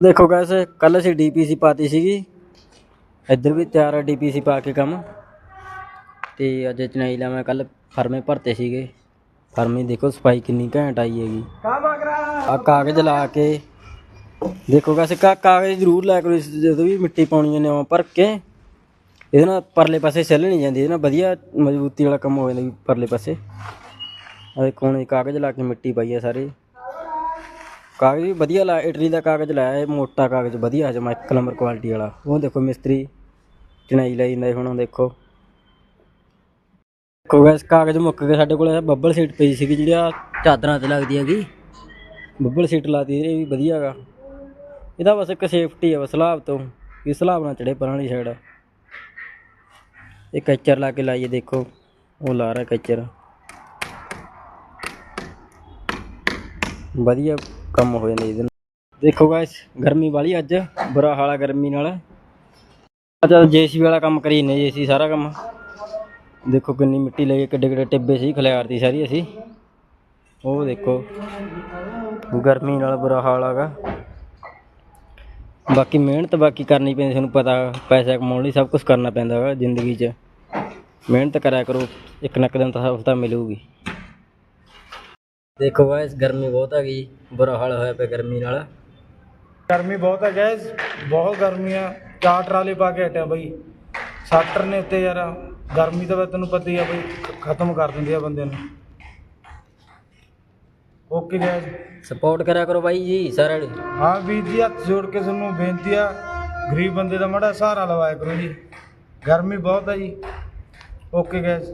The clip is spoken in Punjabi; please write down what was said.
ਦੇਖੋ ਗੈਸ ਕੱਲ ਅਸੀਂ ਡੀਪੀਸੀ ਪਾਤੀ ਸੀਗੀ। ਇੱਧਰ ਵੀ ਤਿਆਰ ਹੈ ਡੀਪੀਸੀ ਪਾ ਕੇ ਕੰਮ। ਤੇ ਅੱਜ ਚਨਾਈ ਲਾ ਮੈਂ ਕੱਲ ਫਰਮੇ ਭਰਤੇ ਸੀਗੇ। ਫਰਮੇ ਦੇਖੋ ਸਫ਼ਾਈ ਕਿੰਨੀ ਘੈਂਟ ਆਈ ਹੈਗੀ। ਆ ਕਾਗਜ਼ ਲਾ ਕੇ। ਦੇਖੋ ਗੈਸ ਕਾ ਕਾਗਜ਼ ਜ਼ਰੂਰ ਲੈ ਕਰੋ ਜਦੋਂ ਵੀ ਮਿੱਟੀ ਪਾਉਣੀ ਹੈ ਨਿਉਂ ਭਰ ਕੇ। ਇਹਦੇ ਨਾਲ ਪਰਲੇ ਪਾਸੇ ਸੈੱਲ ਨਹੀਂ ਜਾਂਦੀ, ਇਹਦੇ ਨਾਲ ਵਧੀਆ ਮਜ਼ਬੂਤੀ ਵਾਲਾ ਕੰਮ ਹੋ ਜਾਂਦਾ ਪਰਲੇ ਪਾਸੇ। ਆ ਦੇਖੋ ਹੁਣ ਇਹ ਕਾਗਜ਼ ਲਾ ਕੇ ਮਿੱਟੀ ਪਾਈ ਹੈ ਸਾਰੇ। ਕਾਗਜ਼ ਵੀ ਵਧੀਆ ਲਾ, ਇਟਲੀ ਦਾ ਕਾਗਜ਼ ਲਾਇਆ ਇਹ, ਮੋਟਾ ਕਾਗਜ਼, ਵਧੀਆ ਜਮਾ ਇੱਕ ਨੰਬਰ ਕੁਆਲਿਟੀ ਵਾਲਾ। ਉਹ ਦੇਖੋ ਮਿਸਤਰੀ, ਚਣਾਈ ਲਈ ਜਾਂਦਾ ਹੁਣ ਦੇਖੋ। ਦੇਖੋ ਗੈਸ ਕਾਗਜ਼ ਮੁੱਕ ਗਏ ਸਾਡੇ ਕੋਲ, ਬੱਬਲ ਸੀਟ ਪਈ ਸੀਗੀ ਜਿਹੜੀ ਆ ਚਾਦਰਾਂ ਤੇ ਲੱਗਦੀ ਹੈਗੀ। ਬੱਬਲ ਸੀਟ ਲਾਤੀ, ਇਹ ਵੀ ਵਧੀਆ ਹੈਗਾ ਇਹਦਾ ਬਸ ਇੱਕ ਸੇਫਟੀ ਹੈ ਬਸ ਸਲਾਬ ਤੋਂ। ਕਿ ਸਲਾਬ ਨਾਲ ਚੜੇ ਪਰਾਂ ਵਾਲੀ ਸਾਈਡ ਇਹ ਕੈਚਰ ਲਾ ਕੇ ਲਾਈਏ, ਦੇਖੋ। ਉਹ ਲਾ ਰਿਹਾ ਕੈਚਰ। ਵਧੀਆ। ਕੰਮ ਹੋ ਜਾਂਦਾ ਇਹਦੇ ਨਾਲ। ਦੇਖੋ ਗਾਇਸ ਗਰਮੀ ਵਾਲੀ ਅੱਜ, ਬੁਰਾ ਹਾਲ ਆ ਗਰਮੀ ਨਾਲ। ਅੱਜ ਜੇਸੀ ਵਾਲਾ ਕੰਮ ਕਰੀ ਨੇ ਜੇਸੀ ਸਾਰਾ ਕੰਮ। ਦੇਖੋ ਕਿੰਨੀ ਮਿੱਟੀ ਲਈ ਕਿੱਡੇ ਕਿੱਡੇ ਟਿੱਬੇ ਸੀ ਖਲਿਆਰਤੀ ਸਾਰੀ ਅਸੀਂ। ਉਹ ਦੇਖੋ, ਗਰਮੀ ਨਾਲ ਬੁਰਾ ਹਾਲ ਹੈਗਾ ਬਾਕੀ ਮਿਹਨਤ ਬਾਕੀ ਕਰਨੀ ਪੈਂਦੀ, ਤੁਹਾਨੂੰ ਪਤਾ, ਪੈਸਾ ਕਮਾਉਣ ਲਈ ਸਭ ਕੁਝ ਕਰਨਾ ਪੈਂਦਾ ਹੈਗਾ ਜ਼ਿੰਦਗੀ 'ਚ। ਮਿਹਨਤ ਕਰਿਆ ਕਰੋ, ਇੱਕ ਨਾ ਇੱਕ ਦਿਨ ਤਾਂ ਸਫਲਤਾ ਮਿਲੂਗੀ। ਦੇਖੋ ਗਾਇਸ ਗਰਮੀ ਬਹੁਤ ਆ ਗਈ ਬੁਰਾ ਹਾਲ ਹੋਇਆ ਪਿਆ ਗਰਮੀ ਨਾਲ। ਗਰਮੀ ਬਹੁਤ ਹੈ ਗੈਸ ਬਹੁਤ ਗਰਮੀ ਆ। ਚਾਰ ਟਰਾਲੇ ਪਾ ਕੇ ਹਟਿਆ ਬਈ। ਸਾਟਰ ਨੇ ਉੱਤੇ ਯਾਰ ਗਰਮੀ ਤਾਂ ਤੈਨੂੰ ਪਤਾ ਹੀ ਆ ਬਈ ਖਤਮ ਕਰ ਦਿੰਦੀ ਆ ਬੰਦੇ ਨੂੰ। ਓਕੇ ਗੈਸ ਸਪੋਰਟ ਕਰਿਆ ਕਰੋ ਬਾਈ ਜੀ ਸਾਰਿਆਂ ਨੂੰ। ਹਾਂ ਵੀਰ ਜੀ ਹੱਥ ਜੋੜ ਕੇ ਤੁਹਾਨੂੰ ਬੇਨਤੀ ਆ ਗਰੀਬ ਬੰਦੇ ਦਾ ਮਾੜਾ ਸਹਾਰਾ ਲਵਾਇਆ ਕਰੋ ਜੀ। ਗਰਮੀ ਬਹੁਤ ਆ ਜੀ। Okay gas